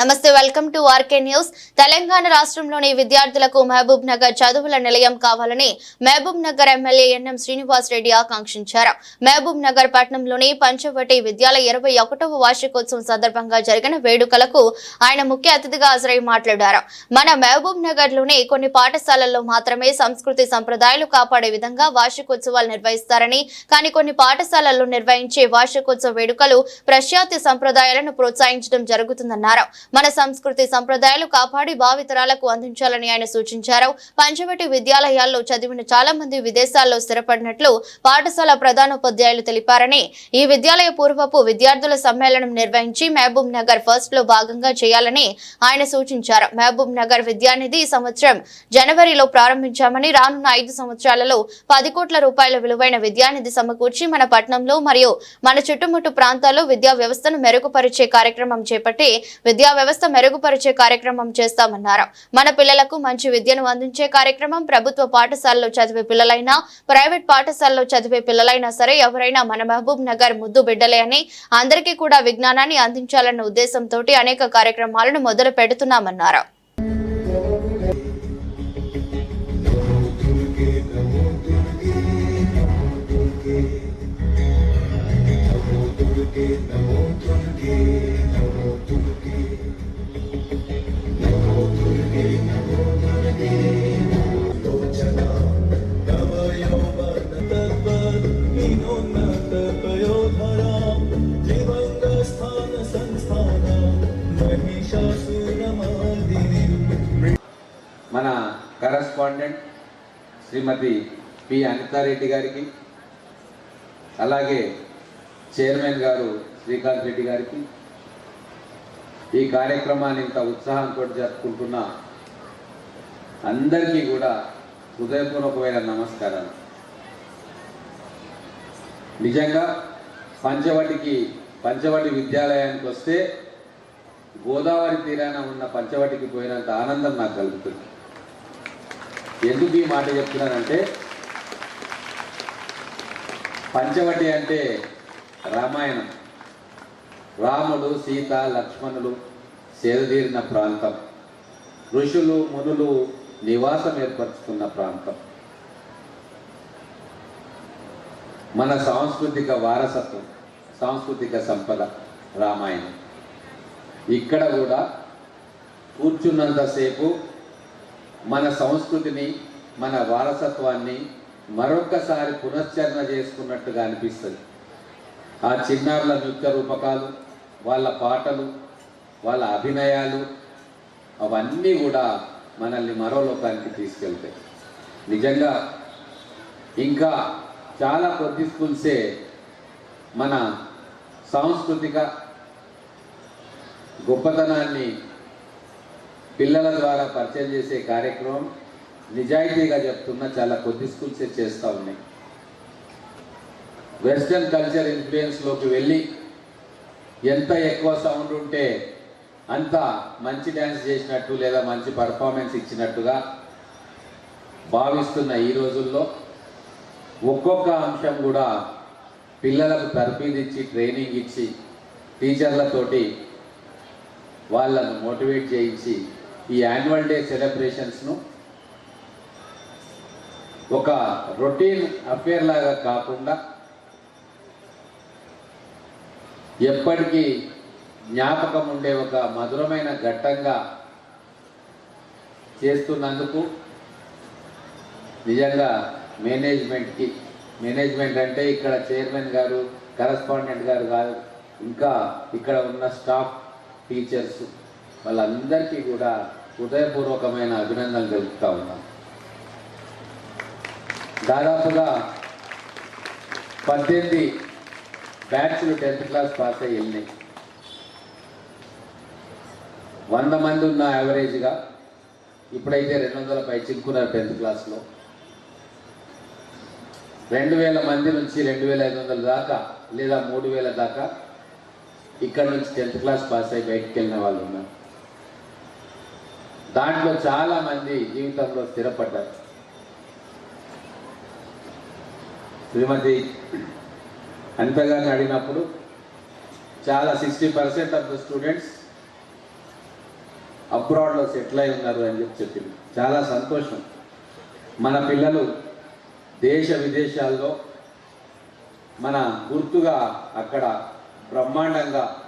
నమస్తే welcome to RK news. Telangana రాష్ట్రంలోని విద్యార్థులకు మహబూబ్ నగర్ చదువుల నిలయం కావాలని Mahbubnagar MLA N M Srinivas Reddy ఆకాంక్షించారు. మహబూబ్ నగర్ పట్టణంలోని పంచవటి విద్యాలయ ఇరవై ఒకటవ వార్షికోత్సవం సందర్భంగా జరిగిన వేడుకలకు ఆయన ముఖ్య అతిథిగా హాజరై మాట్లాడారు. మన మహబూబ్ నగర్లోని కొన్ని పాఠశాలల్లో మాత్రమే సంస్కృతి సంప్రదాయాలు కాపాడే విధంగా వార్షికోత్సవాలు నిర్వహిస్తారని కానీ కొన్ని పాఠశాలల్లో నిర్వహించే వార్షికోత్సవ వేడుకలు ప్రఖ్యాతి సంప్రదాయాలను ప్రోత్సహించడం జరుగుతుందన్నారు. మన సంస్కృతి సంప్రదాయాలు కాపాడి భావితరాలకు అందించాలని ఆయన సూచించారు. పంచవటి విద్యాలయాల్లో చదివిన చాలా మంది విదేశాల్లో స్థిరపడినట్లు పాఠశాల ప్రధానోపాధ్యాయులు తెలిపారని ఈ విద్యాలయ పూర్వపు విద్యార్థుల సమ్మేళనం నిర్వహించి మహబూబ్ నగర్ ఫస్ట్లో భాగంగా చేయాలని ఆయన సూచించారు. మహబూబ్ నగర్ విద్యానిధి ఈ సంవత్సరం జనవరిలో ప్రారంభించామని రానున్న ఐదు సంవత్సరాలలో పది కోట్ల రూపాయల విలువైన విద్యానిధి సమకూర్చి మన పట్టణంలో మరియు మన చుట్టుముట్టు ప్రాంతాల్లో విద్యా వ్యవస్థను మెరుగుపరిచే కార్యక్రమం చేపట్టి విద్యా వ్యవస్థ మెరుగుపరిచే కార్యక్రమం చేస్తామన్నారు. మన పిల్లలకు మంచి విద్యను అందించే కార్యక్రమం ప్రభుత్వ పాఠశాలలో చదివే పిల్లలైనా ప్రైవేట్ పాఠశాలలో చదివే పిల్లలైనా సరే ఎవరైనా మన మహబూబ్ నగర్ ముద్దు బిడ్డలే అని అందరికీ కూడా విజ్ఞానాన్ని అందించాలన్న ఉద్దేశంతో అనేక కార్యక్రమాలను మొదలు పెడుతున్నామన్నారు మన కరస్పాండెంట్ శ్రీమతి పి. అనితారెడ్డి గారికి అలాగే చైర్మన్ గారు శ్రీకాంత్ రెడ్డి గారికి ఈ కార్యక్రమాన్ని ఇంత ఉత్సాహంతో జరుపుకుంటున్న అందరికీ కూడా హృదయపూర్వకమైన నమస్కారాలు. నిజంగా పంచవటికి పంచవటి విద్యాలయానికి వస్తే గోదావరి తీరాన ఉన్న పంచవటికి పోయినంత ఆనందం నాకు కలుగుతుంది. ఎందుకు ఈ మాట చెప్తున్నానంటే పంచవటి అంటే రామాయణం. రాముడు సీత లక్ష్మణులు సేదతీరిన ప్రాంతం. ఋషులు మునులు నివాసం ఏర్పరచుకున్న ప్రాంతం. మన సాంస్కృతిక వారసత్వం సాంస్కృతిక సంపద రామాయణం. ఇక్కడ కూడా కూర్చున్నంతసేపు మన సంస్కృతిని మన వారసత్వాన్ని మరొక్కసారి పునశ్చరణ చేసుకున్నట్టుగా అనిపిస్తుంది. ఆ చిన్నారుల నృత్య రూపకాలు వాళ్ళ పాటలు వాళ్ళ అభినయాలు అవన్నీ కూడా మనల్ని మరో లోకానికి తీసుకెళ్తాయి. నిజంగా ఇంకా చాలా కొద్ది స్కూల్సే మన సాంస్కృతిక గొప్పతనాన్ని పిల్లల ద్వారా పరిచయం చేసే కార్యక్రమం నిజాయితీగా చెప్తున్నా చాలా కొద్ది స్కూల్సే చేస్తూ ఉన్నాయి. వెస్టర్న్ కల్చర్ ఇన్ఫ్లుయెన్స్లోకి వెళ్ళి ఎంత ఎక్కువ సౌండ్ ఉంటే అంత మంచి డ్యాన్స్ చేసినట్టు లేదా మంచి పర్ఫార్మెన్స్ ఇచ్చినట్టుగా భావిస్తున్న ఈ రోజుల్లో ఒక్కొక్క అంశం కూడా పిల్లలకు తర్ఫీదిచ్చి ట్రైనింగ్ ఇచ్చి టీచర్లతోటి వాళ్ళను మోటివేట్ చేయించి ఈ యాన్యువల్ డే సెలబ్రేషన్స్ను ఒక రొటీన్ అఫేర్ లాగా కాకుండా ఎప్పటికీ జ్ఞాపకం ఉండే ఒక మధురమైన ఘట్టంగా చేస్తున్నందుకు నిజంగా మేనేజ్మెంట్కి మేనేజ్మెంట్ అంటే ఇక్కడ చైర్మన్ గారు కరస్పాండెంట్ గారు కాదు ఇంకా ఇక్కడ ఉన్న స్టాఫ్ టీచర్స్ వాళ్ళందరికీ కూడా హృదయపూర్వకమైన అభినందనలు తెలుపుతా ఉన్నాం. దాదాపుగా పద్దెనిమిది బ్యాచ్లు టెన్త్ క్లాస్ పాస్ అయ్యి వెళ్ళినాయి. వంద మంది ఉన్న యావరేజ్గా ఇప్పుడైతే రెండు వందల పై చిక్కున్నారు టెన్త్ క్లాస్లో. రెండు వేల మంది నుంచి రెండు వేల ఐదు వందల దాకా లేదా మూడు వేల దాకా ఇక్కడ నుంచి టెన్త్ క్లాస్ పాస్ అయ్యి బయటికి వెళ్ళిన వాళ్ళు ఉన్నారు. దాంట్లో చాలా మంది జీవితంలో స్థిరపడ్డారు. శ్రీమతి అంతగా అడిగినప్పుడు చాలా sixty percent of the students అబ్రాడ్లో settle అయి ఉన్నారు అని చెప్పి చెప్పింది. చాలా సంతోషం. మన పిల్లలు దేశ విదేశాల్లో మన గుర్తుగా అక్కడ బ్రహ్మాండంగా